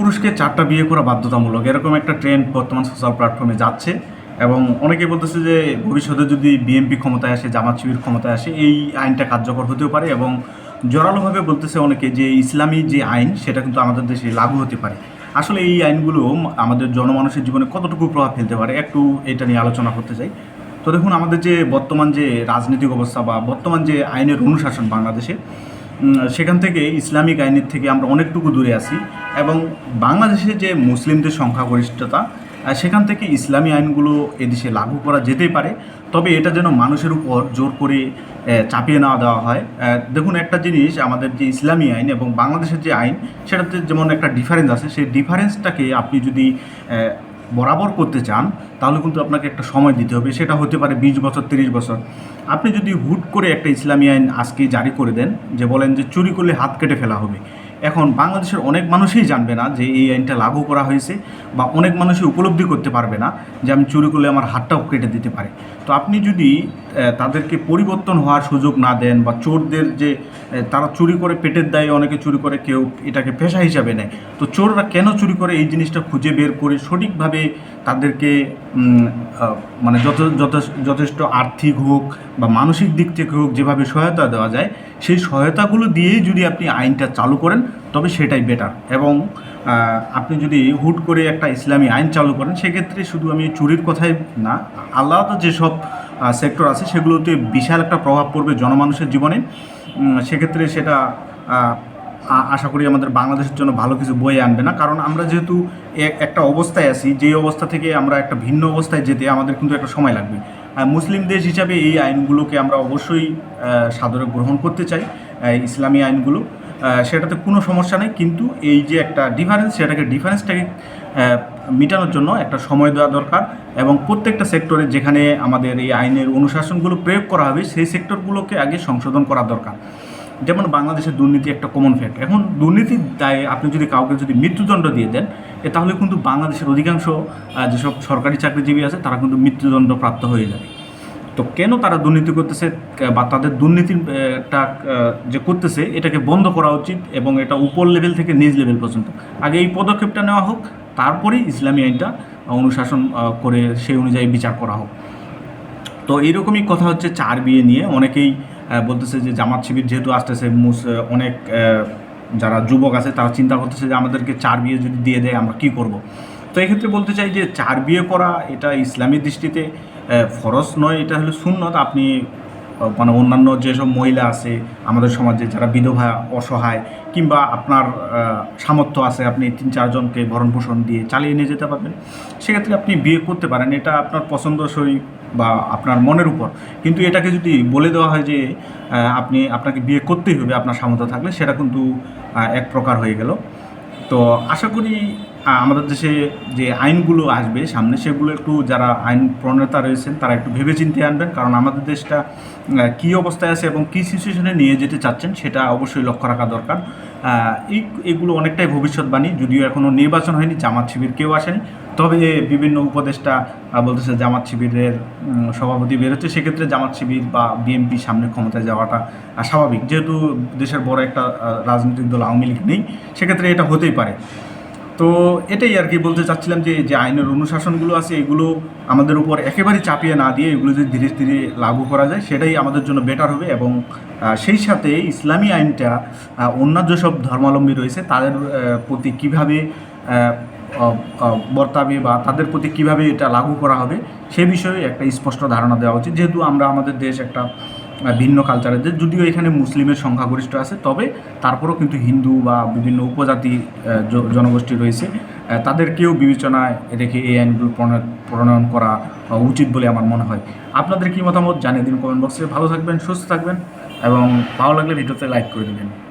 পুরুষকে চারটা বিয়ে করা বাধ্যতামূলক। এরকম একটা ট্রেন্ড বর্তমান সোশ্যাল প্ল্যাটফর্মে যাচ্ছে এবং অনেকে বলতেছে যে ভবিষ্যতে যদি বিএনপি ক্ষমতায় আসে, জামাত শিবির ক্ষমতায় আসে, এই আইনটা কার্যকর হতেও পারে এবং জোরালোভাবে বলতেছে অনেকে যে ইসলামী যে আইন, সেটা কিন্তু আমাদের দেশে লাগু হতে পারে। আসলে এই আইনগুলো আমাদের জনমানুষের জীবনে কতটুকু প্রভাব ফেলতে পারে, একটু এটা নিয়ে আলোচনা করতে চাই। তো দেখুন, আমাদের যে বর্তমান যে রাজনৈতিক অবস্থা বা বর্তমান যে আইনের অনুশাসন বাংলাদেশে সেখান থেকে ইসলামিক আইনের থেকে আমরা অনেকটুকু দূরে আছি। এবং বাংলাদেশে যে মুসলিমদের সংখ্যাগরিষ্ঠতা সেখান থেকে ইসলামী আইনগুলো এদেশে লাগু করা যেতেই পারে। তবে এটা যেন মানুষের উপর জোর করে চাপিয়ে না দেওয়া হয়। দেখুন একটা জিনিস, আমাদের যে ইসলামী আইন এবং বাংলাদেশের যে আইন, সেটাতে যেমন একটা ডিফারেন্স আছে, সেই ডিফারেন্সটাকে আপনি যদি বরাবর করতে চান, তাহলে কিন্তু আপনাকে একটা সময় দিতে হবে। সেটা হতে পারে বিশ বছর, তিরিশ বছর। আপনি যদি হুট করে একটা ইসলামী আইন আজকে জারি করে দেন, যে বলেন যে চুরি করলে হাত কেটে ফেলা হবে এখন বাংলাদেশের অনেক মানুষই জানবে না যে এই আইনটা লাগু করা হয়েছে বা অনেক মানুষই উপলব্ধি করতে পারবে না যে আমি চুরি করলে আমার হাতটাও কেটে দিতে পারে। তো আপনি যদি তাদেরকে পরিবর্তন হওয়ার সুযোগ না দেন বা চোরদের যে তারা চুরি করে পেটের দায়ে অনেকে চুরি করে, কেউ এটাকে পেশা হিসাবে নেয়। তো চোররা কেন চুরি করে? এই জিনিসটা খুঁজে বের করে সঠিকভাবে তাদেরকে মানে যথেষ্ট আর্থিক হোক বা মানসিক দিক থেকে হোক যেভাবে সহায়তা দেওয়া যায়, সেই সহায়তাগুলো দিয়েই যদি আপনি আইনটা চালু করেন, তবে সেটাই বেটার। এবং আপনি যদি হুট করে একটা ইসলামী আইন চালু করেন, সেক্ষেত্রে শুধু আমি চুরির কথাই না, আলাদা যেসব সেক্টর আছে, সেগুলোতে বিশাল একটা প্রভাব পড়বে জনমানুষের জীবনে। সেক্ষেত্রে সেটা আশা করি আমাদের বাংলাদেশের জন্য ভালো কিছু বয়ে আনবে না। কারণ আমরা যেহেতু একটা অবস্থায় আছি, যেই অবস্থা থেকে আমরা একটা ভিন্ন অবস্থায় যেতে আমাদের কিন্তু একটা সময় লাগবে। মুসলিম দেশ হিসাবে এই আইনগুলোকে আমরা অবশ্যই সাদরে গ্রহণ করতে চাই ইসলামী আইনগুলো। সেটাতে কোনো সমস্যা নেই, কিন্তু এই যে একটা ডিফারেন্স সেটাকে ডিফারেন্সটাকে মেটানোর জন্য একটা সময় দেওয়া দরকার এবং প্রত্যেকটা সেক্টরে যেখানে আমাদের এই আইনের অনুশাসনগুলো প্রয়োগ করা হবে, সেই সেক্টরগুলোকে আগে সংশোধন করা দরকার। যেমন বাংলাদেশের দুর্নীতি একটা কমন ফ্যাক্ট এখন দুর্নীতির দায়ে আপনি যদি কাউকে যদি মৃত্যুদণ্ড দিয়ে দেন, এ তাহলে কিন্তু বাংলাদেশের অধিকাংশ যেসব সরকারি চাকরিজীবী আছে, তারা কিন্তু মৃত্যুদণ্ড প্রাপ্ত হয়ে যাবে। তো কেন তারা দুর্নীতি করতেছে? বা তাদের দুর্নীতিটা যে করতেছে, এটাকে বন্ধ করা উচিত এবং এটা উপর লেভেল থেকে নিজ লেভেল পর্যন্ত। আগে এই পদক্ষেপটা নেওয়া হোক তারপরেই ইসলামী আইনটা অনুশাসন করে সেই অনুযায়ী বিচার করা হোক। তো এইরকমই কথা হচ্ছে চার বিয়ে নিয়ে। অনেকেই বলতেছে যে জামাত শিবির যেহেতু আসতেছে অনেক যারা যুবক আছে তারা চিন্তা করতেছে যে আমাদেরকে চার বিয়ে যদি দিয়ে দেয় আমরা কি করব। তো এক্ষেত্রে বলতে চাই যে চার বিয়ে করা এটা ইসলামী দৃষ্টিতে ফরজ নয়, এটা হলো সুন্নত। আপনি মানে অন্যান্য যেসব মহিলা আছে আমাদের সমাজে যারা বিধবা, অসহায় কিংবা আপনার সামর্থ্য আছে আপনি তিন চারজনকে ভরণ পোষণ দিয়ে চালিয়ে নিয়ে যেতে পারবেন, সেক্ষেত্রে আপনি বিয়ে করতে পারেন। এটা আপনার পছন্দসই বা আপনার মনের উপর। কিন্তু এটাকে যদি বলে দেওয়া হয় যে আপনি, আপনাকে বিয়ে করতেই হবে আপনার সামর্থ্য থাকলে, সেটা কিন্তু এক প্রকার হয়ে গেল। তো আশা করি আমাদের দেশে যে আইনগুলো আসবে সামনে, সেগুলো একটু যারা আইন প্রণেতা রয়েছেন, তারা একটু ভেবেচিন্তে আনবেন। কারণ আমাদের দেশটা কী অবস্থায় আছে এবং কী সিচুয়েশনে নিয়ে যেতে চাচ্ছেন, সেটা অবশ্যই লক্ষ্য রাখা দরকার। এই এগুলো অনেকটাই ভবিষ্যৎবাণী। যদিও এখনও নির্বাচন হয়নি, জামাত শিবির কেউ আসেনি। তবে বিভিন্ন উপদেষ্টা বলতেছে জামাত শিবিরের সভাপতি বেরোচ্ছে। সেক্ষেত্রে জামাত শিবির বা বিএনপি সামনে ক্ষমতায় যাওয়াটা স্বাভাবিক। যেহেতু দেশের বড় একটা রাজনৈতিক দল আওয়ামী লীগ নেই, সেক্ষেত্রে এটা হতেই পারে। তো এটাই আর কি বলতে চাচ্ছিলাম যে যে আইনের অনুশাসনগুলো আছে, এগুলো আমাদের উপর একেবারে চাপিয়ে না দিয়ে এগুলো যদি ধীরে ধীরে লাগু করা যায়, সেটাই আমাদের জন্য বেটার হবে এবং সেই সাথে ইসলামী আইনটা অন্যান্য যেসব ধর্মাবলম্বী রয়েছে, তাদের প্রতি কীভাবে বর্তাবে বা তাদের প্রতি কীভাবে এটা লাগু করা হবে, সে বিষয়ে একটা স্পষ্ট ধারণা দেওয়া উচিত। যেহেতু আমরা আমাদের দেশ একটা ভিন্ন কালচারের দেশ যদিও এখানে মুসলিমের সংখ্যাগরিষ্ঠ আছে, তবে তারপরেও কিন্তু হিন্দু বা বিভিন্ন উপজাতি জনগোষ্ঠী রয়েছে। তাদেরকেও বিবেচনায় রেখে এই আইনগুলো প্রণয়- প্রণয়ন করা উচিত বলে আমার মনে হয়। আপনাদের কী মতামত জানিয়ে দিন কমেন্ট বক্সে ভালো থাকবেন, সুস্থ থাকবেন, এবং ভালো লাগলে ভিডিওতে লাইক করে দেবেন।